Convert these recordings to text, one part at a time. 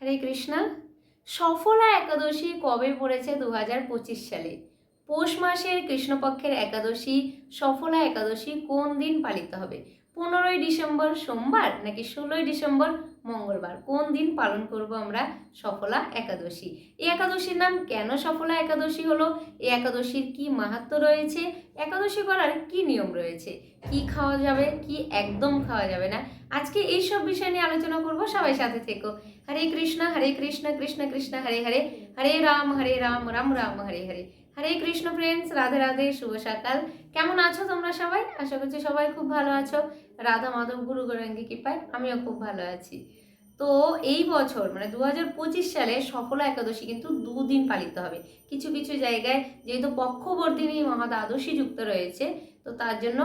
হরে কৃষ্ণা, সফলা একাদশী কবে পড়েছে দু হাজার পঁচিশ সালে? পৌষ মাসের কৃষ্ণপক্ষের একাদশী, সফলা একাদশী কোন দিন পালিত হবে? পনেরোই ডিসেম্বর সোমবার নাকি ষোলোই ডিসেম্বর মঙ্গলবার। কোন দিন পালন করব আমরা সফলা একাদশী? এই একাদশীর নাম কেন সফলা একাদশী হলো? এই একাদশীর কি মাহাত্ম রয়েছে? একাদশী করার কি নিয়ম রয়েছে? কি খাওয়া যাবে? কি একদম খাওয়া যাবে না? আজকে এই সব বিষয় নিয়ে আলোচনা করব, সবাই সাথে থেকো। হরে কৃষ্ণ হরে কৃষ্ণ কৃষ্ণ কৃষ্ণ, হরে হরে। হরে রাম হরে রাম রাম রাম, হরে হরে। হরে কৃষ্ণ ফ্রেন্ডস রাধে রাধে, শুভ সকাল। কেমন আছো তোমরা সবাই? আশা করছি সবাই খুব ভালো আছো। রাধা মাধব গুরু গৌরাঙ্গী কৃপায় আমিও খুব ভালো আছি। তো এই বছর মানে দু হাজার পঁচিশ সালে সফলা একাদশী কিন্তু দুদিন পালিত হবে। কিছু কিছু জায়গায় যেহেতু পক্ষবর্তিনী মহাদ্বাদশী যুক্ত রয়েছে, তো তার জন্য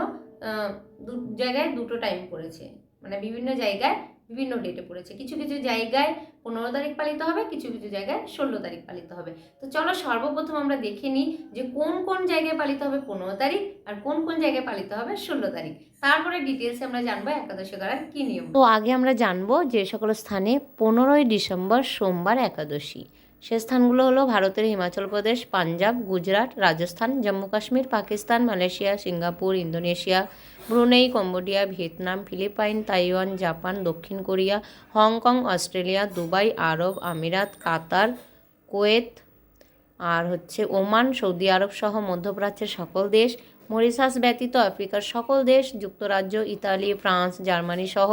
দু জায়গায় দুটো টাইম পড়েছে। মানে বিভিন্ন জায়গায় বিভিন্ন ডেটে পড়েছে। কিছু কিছু জায়গায় পনেরো তারিখ পালিত হবে, কিছু কিছু জায়গায় ষোলো তারিখ পালিত হবে। তো চলো সর্বপ্রথম আমরা দেখে নিই যে কোন কোন জায়গায় পালিত হবে পনেরো তারিখ আর কোন কোন জায়গায় পালিত হবে ষোলো তারিখ। তারপরে ডিটেলসে আমরা জানব একাদশী করার কী নিয়ম। তো আগে আমরা জানব যে সকল স্থানে পনেরোই ডিসেম্বর সোমবার একাদশী। সে স্থানগুলো হলো ভারতের Himachal Pradesh, Punjab, Gujarat, Rajasthan, Jammu Kashmir, Pakistan, Malaysia, Singapore, Indonesia, Brunei, Cambodia, Vietnam, Philippine, Taiwan, Japan, দক্ষিণ Korea, Hong Kong, Australia, Dubai, আরব আমিরাত, কাতার, কুয়েত, আর হচ্ছে ওমান, সৌদি আরব সহ মধ্যপ্রাচ্যের সকল দেশ। মরিশাস ব্যতীত আফ্রিকার সকল দেশ, যুক্তরাজ্য, ইতালি, ফ্রান্স, জার্মানি সহ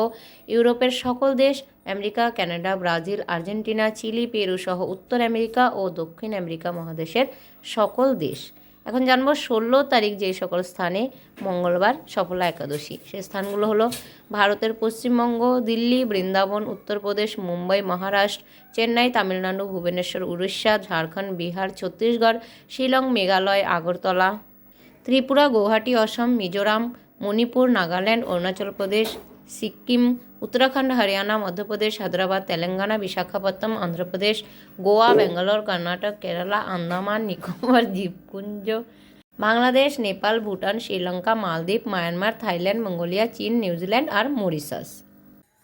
ইউরোপের সকল দেশ, America, Canada, Brazil, Argentina, Chile, Peru সহ উত্তর আমেরিকা ও দক্ষিণ আমেরিকা মহাদেশের সকল দেশ। এখন জানব ষোলো তারিখ যে সকল স্থানে মঙ্গলবার সফলা একাদশী। সে স্থানগুলো হলো ভারতের পশ্চিমবঙ্গ, দিল্লি, বৃন্দাবন, উত্তরপ্রদেশ, মুম্বাই, মহারাষ্ট্র, চেন্নাই, তামিলনাড়ু, ভুবনেশ্বর, উড়িষ্যা, ঝাড়খণ্ড, বিহার, ছত্তিশগড়, শিলং, মেঘালয়, আগরতলা ত্রিপুরা গৌহাটি অসম মিজোরাম মণিপুর নাগাল্যান্ড অরুণাচল প্রদেশ সিকিম উত্তরাখণ্ড হরিয়ানা মধ্যপ্রদেশ হায়দ্রাবাদ তেলেঙ্গানা বিশাখাপত্তনম অন্ধ্রপ্রদেশ গোয়া ব্যাঙ্গালোর কর্ণাটক কেরালা আন্দামান নিকোবর দ্বীপপুঞ্জ বাংলাদেশ নেপাল ভুটান শ্রীলঙ্কা মালদ্বীপ মায়ানমার থাইল্যান্ড মঙ্গোলিয়া চীন নিউজিল্যান্ড আর মরিশাস।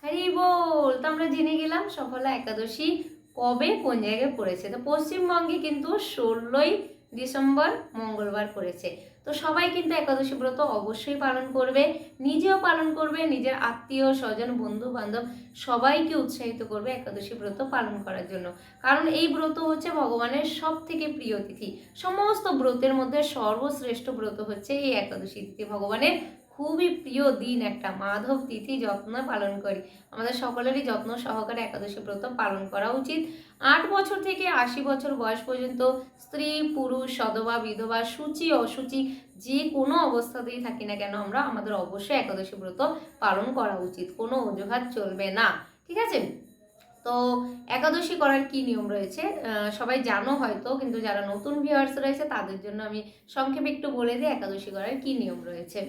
হরি বল তো আমরা জেনে গেলাম সফলা একাদশী কবে কোন জায়গায় পড়েছে? তো পশ্চিমবঙ্গে কিন্তু ষোলোই ডিসেম্বর মঙ্গলবার পড়েছে। তো সবাই কিন্তু একাদশী ব্রত অবশ্যই পালন করবে, নিজেও পালন করবে, নিজের আত্মীয়, স্বজন বন্ধু বান্ধব সবাইকে উৎসাহিত করবে একাদশী ব্রত পালন করার জন্য। কারণ এই ব্রত হচ্ছে ভগবানের সব থেকে প্রিয় তিথি। সমস্ত ব্রতের মধ্যে সর্বশ্রেষ্ঠ ব্রত হচ্ছে এই একাদশী তিথি, ভগবানের খুবই প্রিয় দিন একটা। মাধব তিথি যত্ন পালন করি। আমাদের সকলেরই যত্ন সহকারে একাদশী ব্রত পালন করা উচিত। আট বছর থেকে আশি বছর বয়স পর্যন্ত স্ত্রী, পুরুষ, সধবা, বিধবা, সূচি, অসুচি যে কোনো অবস্থাতেই থাকি না কেন আমরা আমাদের অবশ্যই একাদশী ব্রত পালন করা উচিত। কোনো অজুহাত চলবে না। ঠিক আছে? তো একাদশী করার কি নিয়ম রয়েছে? সবাই জানো হয়তো, কিন্তু যারা নতুন ভিউয়ার্স রয়েছে তাদের জন্য আমি সংক্ষেপে একটু বলে দিই একাদশী করার কি নিয়ম রয়েছে।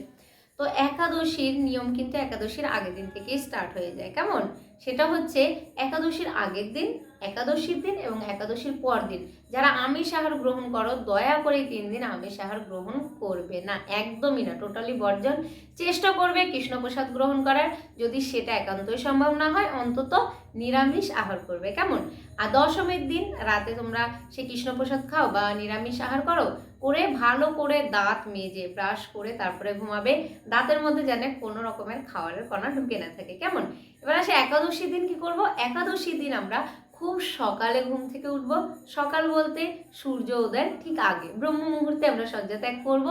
তো একাদশীর নিয়ম কিন্তু একাদশীর আগের দিন থেকেই স্টার্ট হয়ে যায়। কেমন? সেটা হচ্ছে একাদশীর আগের দিন, একাদশীর দিন এবং একাদশীর পর দিন। যারা আমিষ আহার গ্রহণ করো, দয়া করে তিন দিন আমিষ আহার গ্রহণ করবে না। একদমই না টোটালি বর্জন। চেষ্টা করবে কৃষ্ণপ্রসাদ গ্রহণ করার। যদি সেটা একান্তই সম্ভব না হয়, অন্তত নিরামিষ আহার করবে। কেমন? আর দশমীর দিন রাতে তোমরা সে কৃষ্ণপ্রসাদ খাও বা নিরামিষ আহার করো করে, ভালো করে দাঁত মেজে, ব্রাশ করে তারপরে ঘুমাবে। দাঁতের মধ্যে যেন কোনো রকমের খাবারের কণা ঢুকে না থাকে। কেমন? এবার আসে একাদশী দিন কি করব? একাদশী দিন আমরা খুব সকালে ঘুম থেকে উঠব। সকাল বলতে সূর্য উদয়ের ঠিক আগে। ব্রহ্ম মুহূর্তে আমরা শয্যা ত্যাগ করব।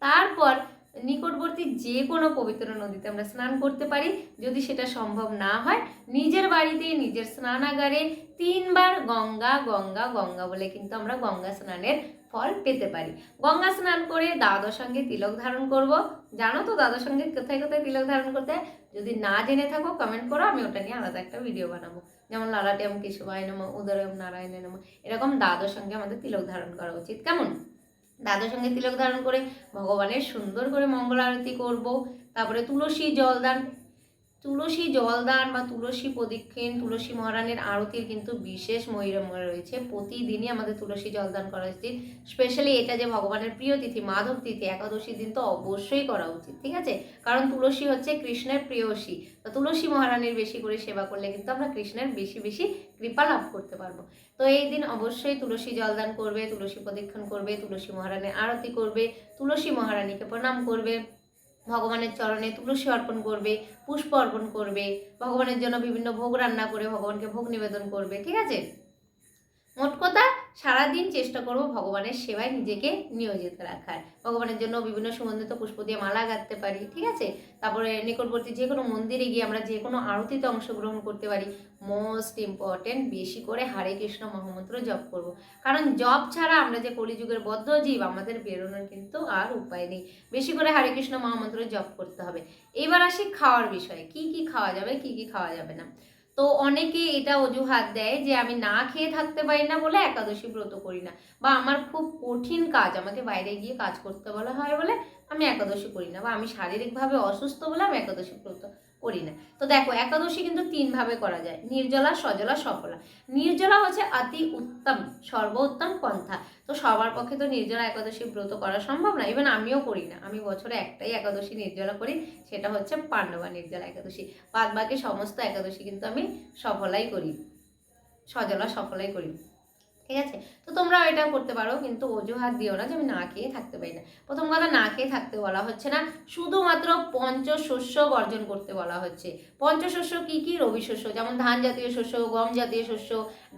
তারপর নিকটবর্তী যে কোনো পবিত্র নদীতে আমরা স্নান করতে পারি। যদি সেটা সম্ভব না হয়, নিজের বাড়িতে, নিজের স্নানাগারে তিনবার গঙ্গা গঙ্গা গঙ্গা বলে কিন্তু আমরা গঙ্গা স্নানের ফল পেতে পারি। গঙ্গা স্নান করে দ্বাদশ সঙ্গে তিলক ধারণ করব। জানো তো দ্বাদশ সঙ্গে কোথায় কোথায় তিলক ধারণ করতে? যদি না জেনে থাকো কমেন্ট করো, আমি ওটা নিয়ে আলাদা একটা ভিডিও বানাবো। যেমন লালাটেম কেশবায় নম উদরম নারায়ণে নম, এরকম দ্বাদশ সঙ্গে আমাদের তিলক ধারণ করা উচিত। কেমন? দ্বাদশ সঙ্গে তিলক ধারণ করে ভগবানের সুন্দর করে মঙ্গল আরতি করব। তারপরে তুলসী জলদান তুলসী জলদান বা তুলসী প্রদক্ষিণ তুলসী মহারানীর আরতির কিন্তু বিশেষ মহিরম রয়েছে। প্রতিদিনই আমাদের তুলসী জলদান করা উচিত। স্পেশালি এটা যে ভগবানের প্রিয় তিথি, মাধব তিথি, একাদশী দিন তো অবশ্যই করা উচিত, ঠিক আছে? কারণ তুলসী হচ্ছে কৃষ্ণের প্রিয়সী। তো তুলসী মহারানীর বেশি করে সেবা করলে কিন্তু আমরা কৃষ্ণের বেশি বেশি কৃপা লাভ করতে পারব। তো এই দিন অবশ্যই তুলসী জলদান করবে, তুলসী প্রদক্ষিণ করবে, তুলসী মহারানীর আরতি করবে, তুলসী মহারানীকে প্রণাম করবে। ভগবানের চরণে তুলসী অর্পণ করবে, পুষ্প অর্পণ করবে, ভগবানের জন্য বিভিন্ন ভোগ রান্না করে ভগবানকে ভোগ নিবেদন করবে, ঠিক আছে? মোট কথা সারাদিন চেষ্টা করব ভগবানের সেবায় নিজেকে নিয়োজিত রাখার। ভগবানের জন্য বিভিন্ন সুগন্ধিত পুষ্প দিয়ে মালা গাঁথতে পারি, ঠিক আছে? তারপরে নিকটবর্তী যে কোনো মন্দিরে গিয়ে আমরা যে কোনো আরতিতে অংশগ্রহণ করতে পারি। মোস্ট ইম্পর্টেন্ট বেশি করে হরে কৃষ্ণ মহামন্ত্র জপ করব। কারণ জপ ছাড়া আমরা যে কলিযুগের বদ্ধ জীব আমাদের বেরোনোর কিন্তু আর উপায় নেই। বেশি করে হরে কৃষ্ণ মহামন্ত্র জপ করতে হবে। এবার আসি খাওয়ার বিষয়ে। কি কি খাওয়া যাবে, কি কি খাওয়া যাবে না? তো অনেকে এটা অজুহাত দেয় যে আমি না খেয়ে থাকতে পারি না বলে একাদশী ব্রত করি না। বা আমার খুব কঠিন কাজ, আমাকে বাইরে গিয়ে কাজ করতে বলা হয় বলে আমি একাদশী করি না বা আমি শারীরিকভাবে অসুস্থ বলে আমি একাদশী ব্রত করি না। তো দেখো, একাদশী কিন্তু তিনভাবে করা যায়। নির্জলা, সজলা, সফলা। নির্জলা হচ্ছে অতি উত্তম, সর্বোত্তম পন্থা। তো সবার পক্ষে তো নির্জলা একাদশী ব্রত করা সম্ভব না। ইভেন আমিও করি না। আমি বছরে একটাই একাদশী নির্জলা করি, সেটা হচ্ছে পাণ্ডবা নির্জলা একাদশী। বাদ বাকি সমস্ত একাদশী কিন্তু আমি সফলাই করি। সজলা সফলাই করি। ঠিক আছে? তো তোমরা এটা করতে পারো, কিন্তু অজুহাত দিও না যে আমি না খেয়ে থাকতে পারি না। প্রথম কথা, না খেয়ে থাকতে বলা হচ্ছে না। শুধুমাত্র পঞ্চশস্য বর্জন করতে বলা হচ্ছে। পঞ্চশস্য কি কি? রবি শস্য, যেমন ধান জাতীয় শস্য, গম জাতীয় শস্য,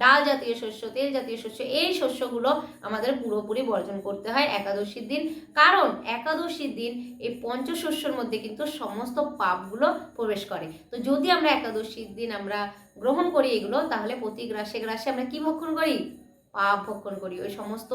ডাল জাতীয় শস্য, তেল জাতীয় শস্য, এই শস্যগুলো আমাদের পুরোপুরি বর্জন করতে হয় একাদশীর দিন। কারণ একাদশীর দিন এই পঞ্চশস্যর মধ্যে কিন্তু সমস্ত পাপগুলো প্রবেশ করে। তো যদি আমরা একাদশীর দিন আমরা গ্রহণ করি এগুলো, তাহলে প্রতি গ্রাসে গ্রাসে আমরা কি ভক্ষণ করি? পাপ ভক্ষণ করি। ওই সমস্ত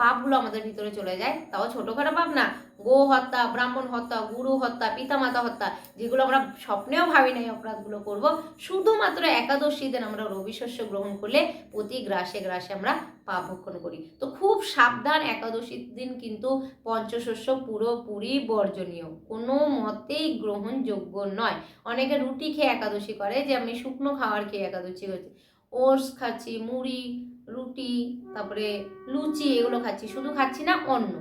পাপগুলো আমাদের ভিতরে চলে যায়। তাও ছোটোখাটো পাপ না। গো হত্যা, ব্রাহ্মণ হত্যা, গুরু হত্যা, পিতামাতা হত্যা, যেগুলো আমরা স্বপ্নেও ভাবি নাই অপরাধগুলো করব। শুধুমাত্র একাদশী দিন আমরা রবি শস্য গ্রহণ করলে প্রতি গ্রাসে গ্রাসে আমরা পাপ ভক্ষণ করি। তো খুব সাবধান একাদশীর দিন কিন্তু পঞ্চশস্য পুরোপুরি বর্জনীয়। কোনো মতেই গ্রহণযোগ্য নয়। অনেকে রুটি খেয়ে একাদশী করে, যে আমি শুকনো খাবার খেয়ে একাদশী হচ্ছে ওটস খাচ্ছি, মুড়ি রুটি, তারপরে লুচি এগুলো খাচ্ছি। শুধু খাচ্ছি না, অন্ন।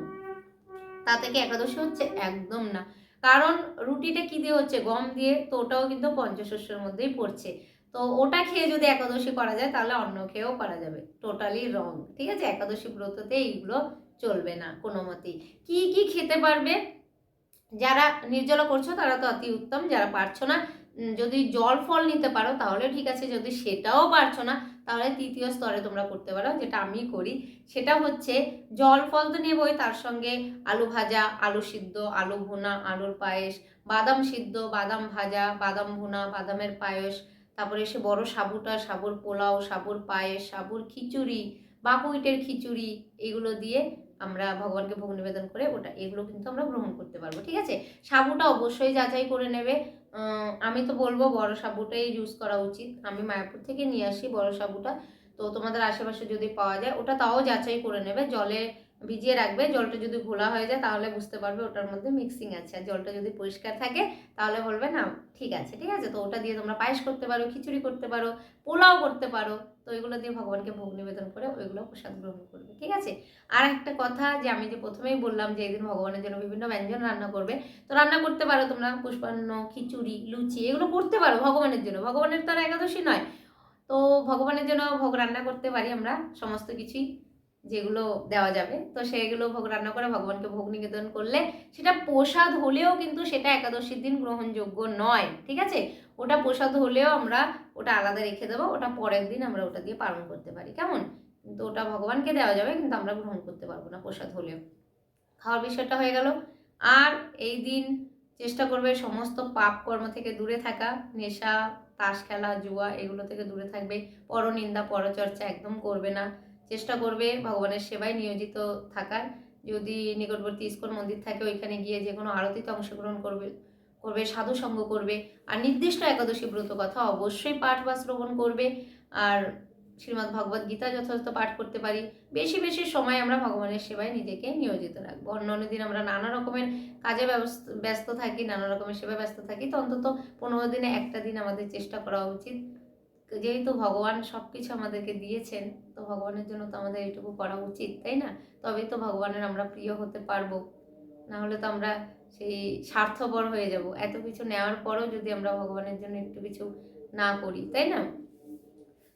তা থেকে একাদশী হচ্ছে একদম না। কারণ রুটিটা কি দিয়ে হচ্ছে? গম দিয়ে তো ওটাও কিন্তু পঞ্চশস্যের মধ্যেই পড়ছে। তো ওটা খেয়ে যদি একাদশী করা যায়, তাহলে অন্ন খেয়েও করা যাবে। টোটালি রং ঠিক আছে? একাদশী ব্রততে এইগুলো চলবে না কোনো মতেই। কি কি খেতে পারবে? যারা নির্জলা করছ, তারা তো অতি উত্তম। যারা পারছ না যদি জল ফল নিতে পারো, তাহলে ঠিক আছে। যদি সেটাও পারছ না তাহলে তৃতীয় স্তরে তোমরা করতে পারো, যেটা আমি করি। সেটা হচ্ছে জল ফল তো নেবই, তার সঙ্গে আলু ভাজা, আলু সিদ্ধ, আলু ভুনা, আলুর পায়েস, বাদাম সিদ্ধ, বাদাম ভাজা, বাদাম ভুনা, বাদামের পায়েস, তারপরে এসে বড় সাবুটা, সাবুর পোলাও, সাবুর পায়েস, সাবুর খিচুড়ি বাকুইটের খিচুড়ি, এগুলো দিয়ে আমরা ভগবানকে ভোগ নিবেদন করে ওটা, এগুলো কিন্তু আমরা গ্রহণ করতে পারব, ঠিক আছে? সাবুটা অবশ্যই যাচাই করে নেবে। আমি তো বলব বড় সাবুটাই ইউজ করা উচিত। আমি মায়াপুর থেকে নিয়ে আসি বড় সাবুটা। তো তোমাদের আশেপাশে যদি পাওয়া যায়, ওটা তাও যাচাই করে নেবে। জলে ভিজিয়ে রাখবে, জলটা যদি ঘোলা হয়ে যায় তাহলে বুঝতে পারবে ওটার মধ্যে মিক্সিং আছে। আর জলটা যদি পরিষ্কার থাকে তাহলে বলবে, না, ঠিক আছে ঠিক আছে, তো ওটা দিয়ে তোমরা পায়েস করতে পারো, খিচুড়ি করতে পারো, পোলাও করতে পারো। তো এগুলো দিয়ে ভগবানকে ভোগ নিবেদন করে ওইগুলো প্রসাদ গ্রহণ করবে, ঠিক আছে? আর একটা কথা যে আমি যে প্রথমেই বললাম যে এদিন ভগবানের জন্য বিভিন্ন ব্যঞ্জন রান্না করবে, তো রান্না করতে পারো তোমরা, পুষ্পান্ন, খিচুড়ি, লুচি, এগুলো করতে পারো ভগবানের জন্য। ভগবানের তো আর একাদশী নয়। তো ভগবানের জন্য ভোগ রান্না করতে পারি আমরা, সমস্ত কিছুই। যেগুলো দেওয়া যাবে। তো সেগুলো ভোগ রান্না করে ভগবানকে ভোগ নিবেদন করলে সেটা প্রসাদ হলেও কিন্তু সেটা একাদশীর দিন গ্রহণযোগ্য নয়, ঠিক আছে? ওটা প্রসাদ হলেও আমরা ওটা আলাদা রেখে দেবো, ওটা পরের দিন আমরা ওটা দিয়ে পালন করতে পারি, কেমন? কিন্তু ওটা ভগবানকে দেওয়া যাবে, কিন্তু আমরা গ্রহণ করতে পারব না প্রসাদ হলেও। খাওয়ার বিষয়টা হয়ে গেল। আর এই দিন চেষ্টা করবে সমস্ত পাপ কর্ম থেকে দূরে থাকা, নেশা, তাস খেলা, জুয়া, এগুলো থেকে দূরে থাকবে। পরনিন্দা, পরচর্চা একদম করবে না। চেষ্টা করবে ভগবানের সেবায় নিয়োজিত থাকার। যদি নিকটবর্তী ইস্কন মন্দির থাকে, ওইখানে গিয়ে যে কোনো আরতিতে অংশগ্রহণ করবে করবে, সাধু সঙ্গ করবে, আর নির্দিষ্ট একাদশী ব্রত কথা অবশ্যই পাঠ বা শ্রবণ করবে। আর শ্রীমদ্ ভগবদ গীতা যথাযথ পাঠ করতে পারি। বেশি বেশি সময় আমরা ভগবানের সেবায় নিজেকে নিয়োজিত রাখব। অন্য অন্য দিন আমরা নানা রকমের কাজে ব্যস্ত থাকি, নানা রকমের সেবায় ব্যস্ত থাকি, তো অন্তত পনেরো দিনে একটা দিন আমাদের চেষ্টা করা উচিত। যেহেতু ভগবান সব কিছু আমাদেরকে দিয়েছেন, তো ভগবানের জন্য তো আমাদের এটুকু করা উচিত, তাই না? তবেই তো ভগবানের আমরা প্রিয় হতে পারব। না হলে তো আমরা সেই স্বার্থপর হয়ে যাব। এত কিছু নেওয়ার পরও যদি আমরা ভগবানের জন্য একটু কিছু না করি, তাই না?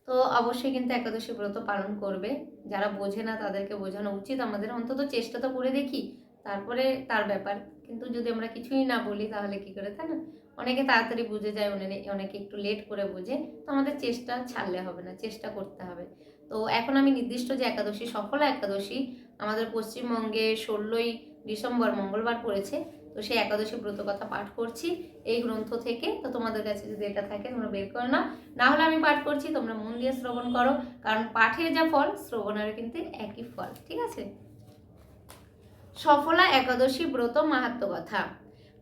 তো অবশ্যই কিন্তু একাদশী ব্রত পালন করবে। যারা বোঝে না তাদেরকে বোঝানো উচিত। আমাদের অন্তত চেষ্টা তো করে দেখি, তারপরে তার ব্যাপার। কিন্তু যদি আমরা কিছুই না বলি তাহলে কি করে, তাই না? অনেকে তাড়াতাড়ি বুঝে যায়, অনেকে একটু লেট করে বুঝে। তো আমাদের চেষ্টা ছাড়লে হবে না, চেষ্টা করতে হবে। তো এখন আমি নির্দিষ্ট যে একাদশী, সফলা একাদশী আমাদের পশ্চিমবঙ্গে ষোলোই ডিসেম্বর মঙ্গলবার পড়েছে, তো সেই একাদশী ব্রত কথা পাঠ করছি। এই গ্রন্থ থেকে তো তোমাদের কাছে যদি এটা থাকে তোমরা বের করো না না হলে আমি পাঠ করছি, তোমরা মন দিয়ে শ্রবণ করো, কারণ পাঠের যা ফল শ্রবণের কিন্তু একই ফল, ঠিক আছে? সফলা একাদশী ব্রত মাহাত্ম কথা।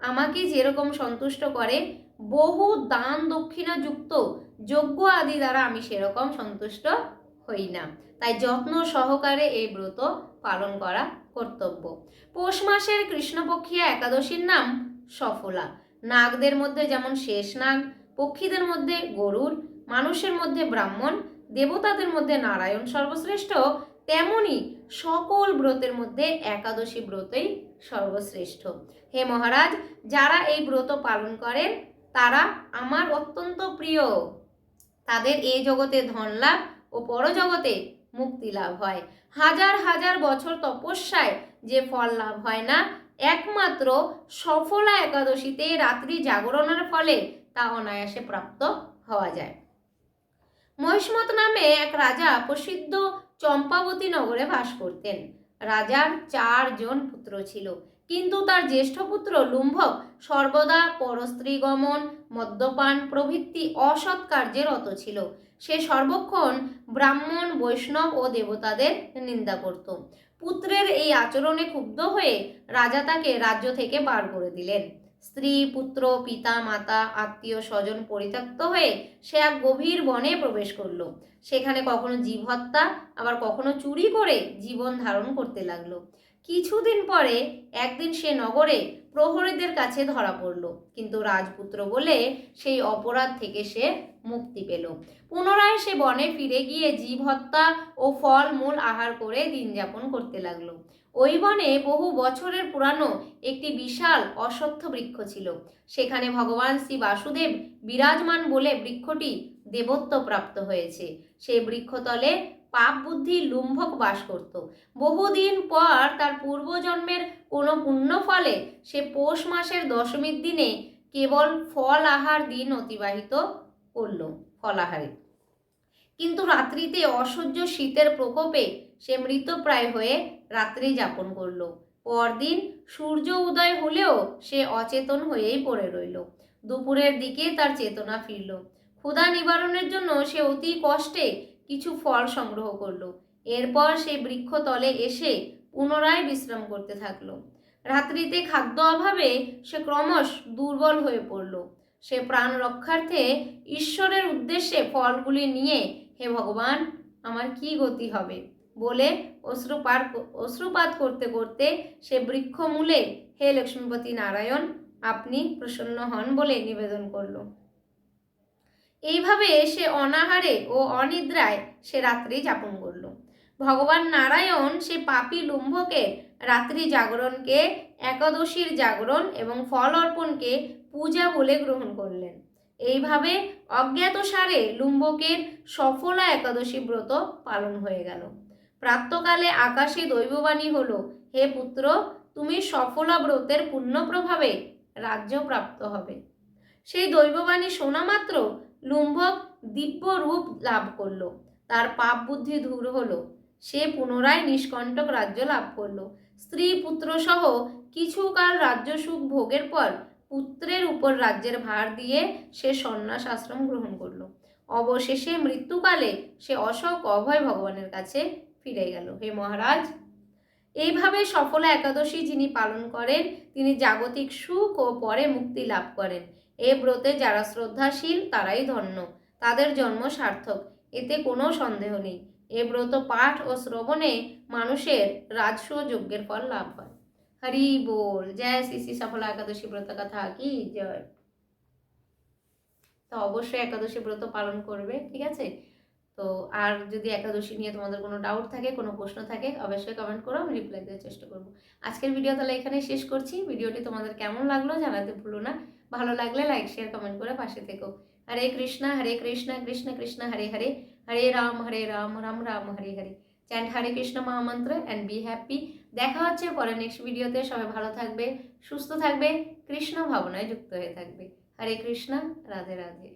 আমাকে যেরকম সন্তুষ্ট করে, বহু দান দক্ষিণা যুক্ত যজ্ঞ আদি দ্বারা আমি সেরকম সন্তুষ্ট হই না। তাই যত্ন সহকারে এই ব্রত পালন করা কর্তব্য। পৌষ মাসের কৃষ্ণপক্ষিয়া একাদশীর নাম সফলা। নাগদের মধ্যে যেমন শেষ নাগ, পক্ষীদের মধ্যে গরুর, মানুষের মধ্যে ব্রাহ্মণ, দেবতাদের মধ্যে নারায়ণ সর্বশ্রেষ্ঠ, তেমনি সকল ব্রতের মধ্যে একাদশী ব্রতই সর্বশ্রেষ্ঠ। হে মহারাজ, যারা এই ব্রত পালন করেন, তারা আমার অত্যন্ত প্রিয়। তাদের এই জগতে ধন লাভ ও পরজগতে মুক্তি লাভ হয়। হাজার হাজার বছর তপস্যায় যে ফল লাভ হয় না, একমাত্র সফলা একাদশীতে রাত্রি জাগরণের ফলে তা অনায়াসে প্রাপ্ত হওয়া যায়। মহিষ্মত নামে এক রাজা প্রসিদ্ধ চম্পাবতী নগরে বাস করতেন। রাজার চারজন পুত্র ছিল। কিন্তু তার জ্যেষ্ঠ পুত্র লুম্ভক সর্বদা পরস্ত্রীগমন, মদ্যপান প্রভৃতি অসৎ কার্যে রত ছিল। সে সর্বক্ষণ ব্রাহ্মণ, বৈষ্ণব ও দেবতাদের নিন্দা করত। পুত্রের এই আচরণে ক্ষুব্ধ হয়ে রাজা তাকে রাজ্য থেকে বার করে দিলেন। স্ত্রী, পুত্র, পিতা, মাতা, আত্মীয়, স্বজন পরিত্যক্ত হয়ে সে এক গভীর বনে প্রবেশ করল। সেখানে কখনো জীব হত্যা, আবার কখনো চুরি করে জীবন ধারণ করতে লাগল। কিছুদিন পরে একদিন সে নগরে প্রহরীদের কাছে ধরা পড়ল। কিন্তু রাজপুত্র বলে সেই অপরাধ থেকে সে মুক্তি পেল। পুনরায় সে বনে ফিরে গিয়ে জীব হত্যা ও ফল মূল আহার করে দিন যাপন করতে লাগল। ওই বনে বহু বছরের পুরানো একটি বিশাল অশ্বত্থ বৃক্ষ ছিল। সেখানে ভগবান শ্রী বাসুদেব বিরাজমান বলে বৃক্ষটি দেবত্ব প্রাপ্ত হয়েছে। সেই বৃক্ষতলে পাপ বুদ্ধি লুম্ভক বাস করত। বহুদিন পর তার পূর্বজন্মের কোনো পুণ্য ফলে সে পৌষ মাসের দশমীর দিনে কেবল ফল আহার দিন অতিবাহিত করল ফলাহারে। কিন্তু রাত্রিতে অসহ্য শীতের প্রকোপে সে মৃতপ্রায় হয়ে রাত্রি যাপন করল। পরদিন সূর্য উদয় হলেও সে অচেতন হয়েই পড়ে রইল। দুপুরের দিকে তার চেতনা ফিরল। ক্ষুধা নিবারণের জন্য সে অতি কষ্টে কিছু ফল সংগ্রহ করল। এরপর সে বৃক্ষতলে এসে পুনরায় বিশ্রাম করতে থাকল। রাত্রিতে খাদ্য অভাবে সে ক্রমশ দুর্বল হয়ে পড়ল। সে প্রাণ রক্ষার্থে ঈশ্বরের উদ্দেশ্যে ফলগুলি নিয়ে, হে ভগবান, আমার কি গতি হবে? বলে অশ্রুপাত অশ্রুপাত করতে করতে সে বৃক্ষমূলে, হে লক্ষ্মীপতি নারায়ণ, আপনি প্রসন্ন হন বলে নিবেদন করল। এইভাবে সে অনাহারে ও অনিদ্রায় সে রাত্রি যাপন করল। ভগবান নারায়ণ সে পাপী লুম্ভকে রাত্রি জাগরণকে, একাদশীর জাগরণ এবং ফল অর্পণকে পূজা বলে গ্রহণ করলেন। এইভাবে অজ্ঞাতসারে লুম্বকের সফলা একাদশী ব্রত পালন হয়ে গেল। প্রাপ্তকালে আকাশে দৈববাণী হল, হে পুত্র, তুমি সফলা ব্রতের পুণ্য প্রভাবে রাজ্য প্রাপ্ত হবে। সেই দৈববাণী শোনা মাত্র লুম্ভক দিব্য রূপ লাভ করল। তার পাপ বুদ্ধি দূর হলো। সে পুনরায় নিষ্কণ্টক রাজ্য লাভ করল। স্ত্রী পুত্র সহ কিছুকাল রাজ্য সুখ ভোগের পর পুত্রের উপর রাজ্যের ভার দিয়ে সে সন্ন্যাস আশ্রম গ্রহণ করল। অবশেষে মৃত্যুকালে সে অশোক অভয় ভগবানের কাছে ফিরে গেল। হে মহারাজ! এইভাবে সফলা একাদশী যিনি পালন করেন, তিনি জাগতিক সুখ ও পরে মুক্তি লাভ করেন। এ ব্রতে যারা শ্রদ্ধাশীল, তারাই ধন্য। তাদের জন্ম সার্থক, এতে কোনো সন্দেহ নেই। এ ব্রত পাঠ ও শ্রবণে মানুষের রাজস্ব যজ্ঞের ফল লাভ হয়। হরি বল জয় শ্রী শ্রী সফলা একাদশী ব্রত কথা কি জয় তো অবশ্যই একাদশী ব্রত পালন করবে, ঠিক আছে? তো আর যদি একাদশী নিয়ে তোমাদের কোনো ডাউট থাকে, কোনো প্রশ্ন থাকে, অবশ্যই কমেন্ট করো, আমি রিপ্লাই দেওয়ার চেষ্টা করব। আজকের ভিডিও তাহলে এখানে শেষ করছি। ভিডিওটি তোমাদের কেমন লাগল জানাতে ভুলো না। ভালো লাগলে লাইক শেয়ার কমেন্ট করে পাশে থেকো। হরে কৃষ্ণা হরে কৃষ্ণা, কৃষ্ণ কৃষ্ণ, হরে হরে। হরে রাম হরে রাম রাম রাম, হরে হরে। চ্যান্ট হরে কৃষ্ণ মহামন্ত্র অ্যান্ড বি হ্যাপি দেখা হচ্ছে পরে নেক্সট ভিডিওতে সবাই ভালো থাকবে, সুস্থ থাকবে, কৃষ্ণ ভাবনায় যুক্ত হয়ে থাকবে। হরে কৃষ্ণা, রাধে রাধে।